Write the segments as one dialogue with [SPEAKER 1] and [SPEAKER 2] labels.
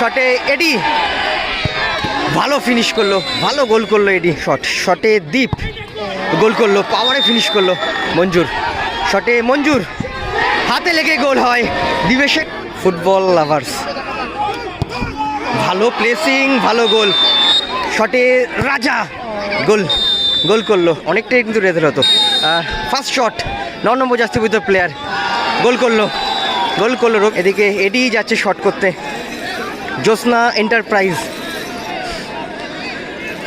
[SPEAKER 1] শটে এডি। ভালো ফিনিশ করল, ভালো গোল করল এডি। শট শটে দীপ গোল করল পাওয়ারে ফিনিশ করল মঞ্জুর। শটে মঞ্জুর, হাতে লেগে গোল হয় দিবেশের ফুটবল লাভার্স ভালো প্লেসিং ভালো গোল শটে রাজা গোল গোল করল। অনেকটাই কিন্তু রেজাল্ট হতো। ফার্স্ট শট ন নম্বর জাস্তিভূত প্লেয়ার গোল করল গোল করল এদিকে এডি যাচ্ছে শট করতে। জ্যোৎস্না এন্টারপ্রাইজ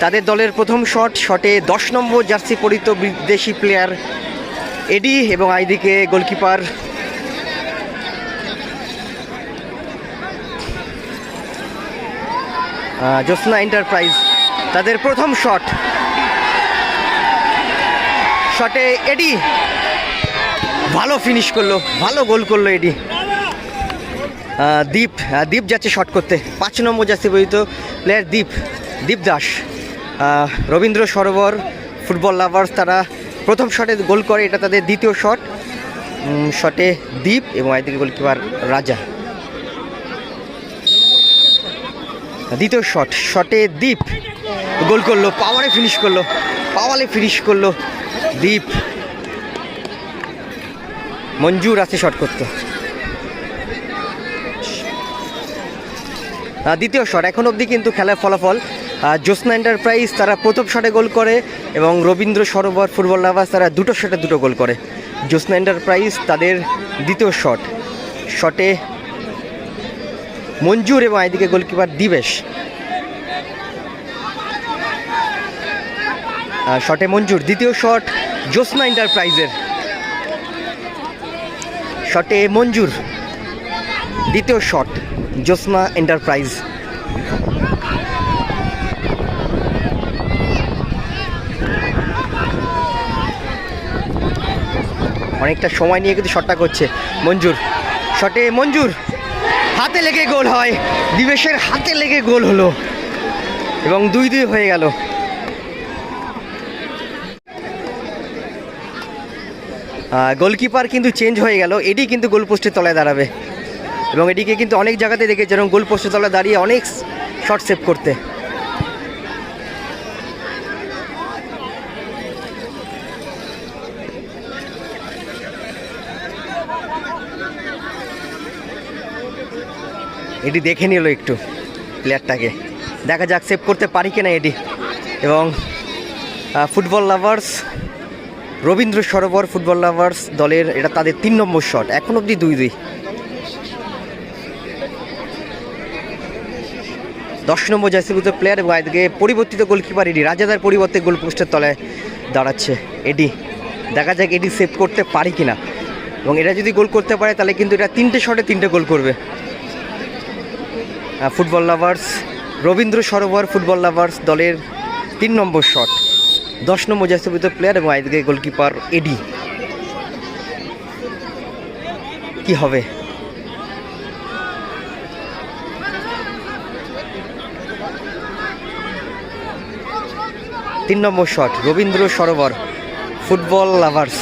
[SPEAKER 1] তাদের দলের প্রথম শট, শটে দশ নম্বর জার্সি পরিত বিদেশি প্লেয়ার এডি এবং আইদিকে গোলকিপার জ্যোৎস্না এন্টারপ্রাইজ তাদের প্রথম শট। শটে এডি ভালো ফিনিশ করল, ভালো গোল করল এডি দীপ দীপ যাচ্ছে শট করতে। পাঁচ নম্বর যাচ্ছে বহিত player Deep Deep Das. Rabindra Sarobar football lovers তারা প্রথম শটে গোল করে, এটা তাদের দ্বিতীয় শট শটে দীপ এবং একদিকে গোলকিপার রাজা। দ্বিতীয় শট শটে দীপ, গোল করল পাওয়ারে ফিনিশ করল পাওয়ারে ফিনিশ করল দীপ। মঞ্জুর আছে শট করতে। দ্বিতীয় শট এখন অবধি কিন্তু খেলার ফলাফল জ্যোৎস্না এন্টারপ্রাইজ তারা প্রথম শটে গোল করে এবং রবীন্দ্র সরোবর ফুটবল লাভার্স তারা দুটো শটে দুটো গোল করে। জ্যোৎস্না এন্টারপ্রাইজ তাদের দ্বিতীয় শট শটে মঞ্জুর এবং এদিকে গোলকিপার দিবেশ। শটে মঞ্জুর, দ্বিতীয় শট জ্যোৎস্না এন্টারপ্রাইজের শটে মঞ্জুর। দ্বিতীয় শট, জ্যোৎস্না এন্টারপ্রাইজ। অনেকটা সময় নিয়ে কিন্তু শটটা করছে মঞ্জুর। শটে মঞ্জুর, হাতে লেগে গোল হয়। দিবেশের হাতে লেগে গোল হলো। এবং দুই দুই হয়ে গেল। গোলকিপার কিন্তু চেঞ্জ হয়ে গেল। এটি কিন্তু গোলপোস্টের তলায় দাঁড়াবে। এবং এটিকে কিন্তু অনেক জায়গাতে দেখে যেরকম গোল তলায় দাঁড়িয়ে অনেক শর্ট সেভ করতে। এটি দেখে নিল একটু প্লেয়ারটাকে দেখা যাক সেভ করতে পারি কিনা এটি। এবং football lovers Rabindra Sarobar football lovers দলের, এটা তাদের তিন নম্বর শট এখন অবধি দুই দুই। দশ নম্বর জার্সিভূত প্লেয়ার এবং আজকে পরিবর্তিত গোলকিপার এডি, রাজাদার পরিবর্তে গোল পোস্টের তলায় দাঁড়াচ্ছে এডি। দেখা যাক এডি সেভ করতে পারি কিনা। এবং এটা যদি গোল করতে পারে, তাহলে কিন্তু এটা তিনটে শটে তিনটে গোল করবে। Football lovers Rabindra Sarobar football lovers দলের তিন নম্বর শট দশ নম্বর জাতীয় প্লেয়ার এবং আজকে গোলকিপার এডি। কি হবে? তিন number shot Rabindra Sarobar football lovers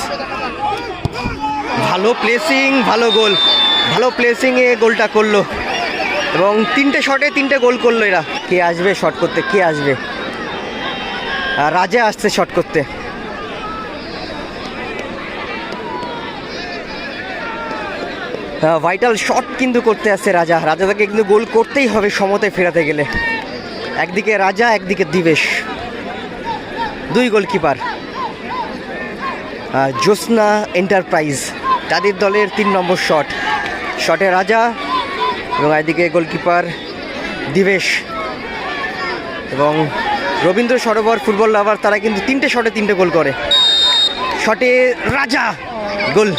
[SPEAKER 1] ভালো প্লেসিং ভালো গোল ভালো প্লেসিংয়ে গোলটা করল। এবং তিনটে শটে তিনটে গোল করল এরা। কে আসবে শট করতে, কে আসবে? রাজা আসছে শট করতে। ভাইটাল শট কিন্তু করতে আসছে রাজা। রাজাকে কিন্তু গোল করতেই হবে সমতে ফেরাতে গেলে। একদিকে রাজা, একদিকে দিবেশ। দুই গোলকিপার। জ্যোৎস্না এন্টারপ্রাইজ, তাদের দলের তিন নম্বর শট। শটে রাজা এবং এদিকে গোলকিপার দিবেশ। এবং রবীন্দ্র সরোবর ফুটবল লাভার, তারা কিন্তু তিনটে শটে তিনটে গোল করে। শটে রাজা, গোল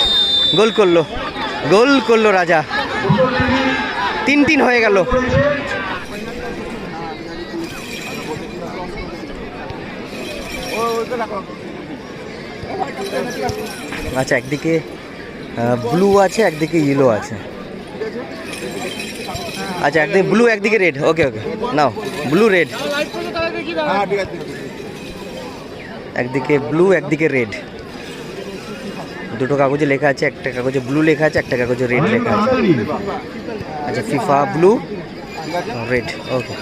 [SPEAKER 1] গোল করল গোল করল রাজা। তিন তিন হয়ে গেল। আচ্ছা একদিকে ব্লু আছে, একদিকে ইয়েলো আছে। আচ্ছা একদিকে ব্লু একদিকে রেড ওকে ওকে নাও ব্লু রেড একদিকে ব্লু একদিকে রেড দুটো কাগজে লেখা আছে, একটা কাগজে ব্লু লেখা আছে, একটা কাগজে রেড লেখা আছে। আচ্ছা ফিফা ব্লু রেড, ওকে।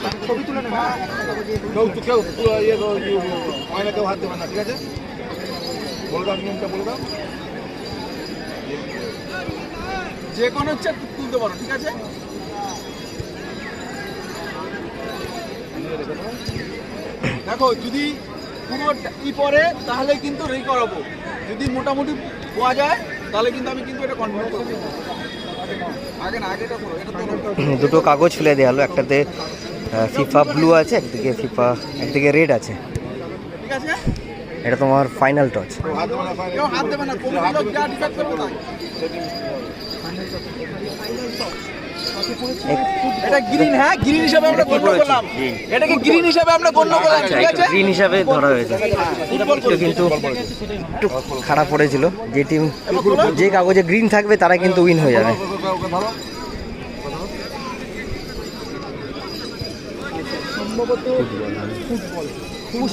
[SPEAKER 2] কেউ কেউ ইয়ে তো আয়না কেউ হাত দেবে না ঠিক আছে বলে দাও নিয়মটা বলে দাও
[SPEAKER 3] যে কোনো হচ্ছে তুলতে পারো ঠিক আছে দেখো, যদি পুরো ই পরে তাহলে কিন্তু রে করাবো যদি মোটামুটি পাওয়া যায়, তাহলে কিন্তু আমি কিন্তু এটা কন্টিনিউ করব।
[SPEAKER 1] দুটো কাগজ ফেলে দেওয়া হলো একটাতে ফিফা ব্লু আছে একদিকে ফিফা একদিকে রেড আছে।
[SPEAKER 3] আছে?
[SPEAKER 1] এটা তোমার ফাইনাল টচ
[SPEAKER 3] এটা গ্রিন হ্যাঁ গ্রিন হিসাবে আমরা গণ্য করলাম। এটাকে গ্রিন হিসাবে আমরা গণ্য করলাম ঠিক আছে?
[SPEAKER 1] গ্রিন হিসাবে ধরা হয়েছে। কিন্তু একটু খারাপ পড়েছিল। যে টিম যে কাগজে গ্রিন থাকবে তারা কিন্তু উইন হয়ে যাবে।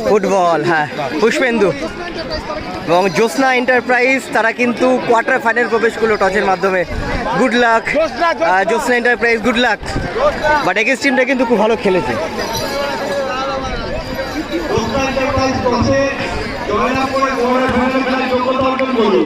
[SPEAKER 1] ফুটবল। হ্যাঁ। পুষ্পেন্দু। এবং জ্যোৎস্না এন্টারপ্রাইজ তারা কিন্তু কোয়ার্টার ফাইনাল প্রবেশ করল টচের মাধ্যমে। Good luck Jyotsna enterprise good luck but against টিমটা কিন্তু খুব ভালো খেলেছে।
[SPEAKER 4] জয়না করে ফাইনাল যোগ্যতা অর্জন করল।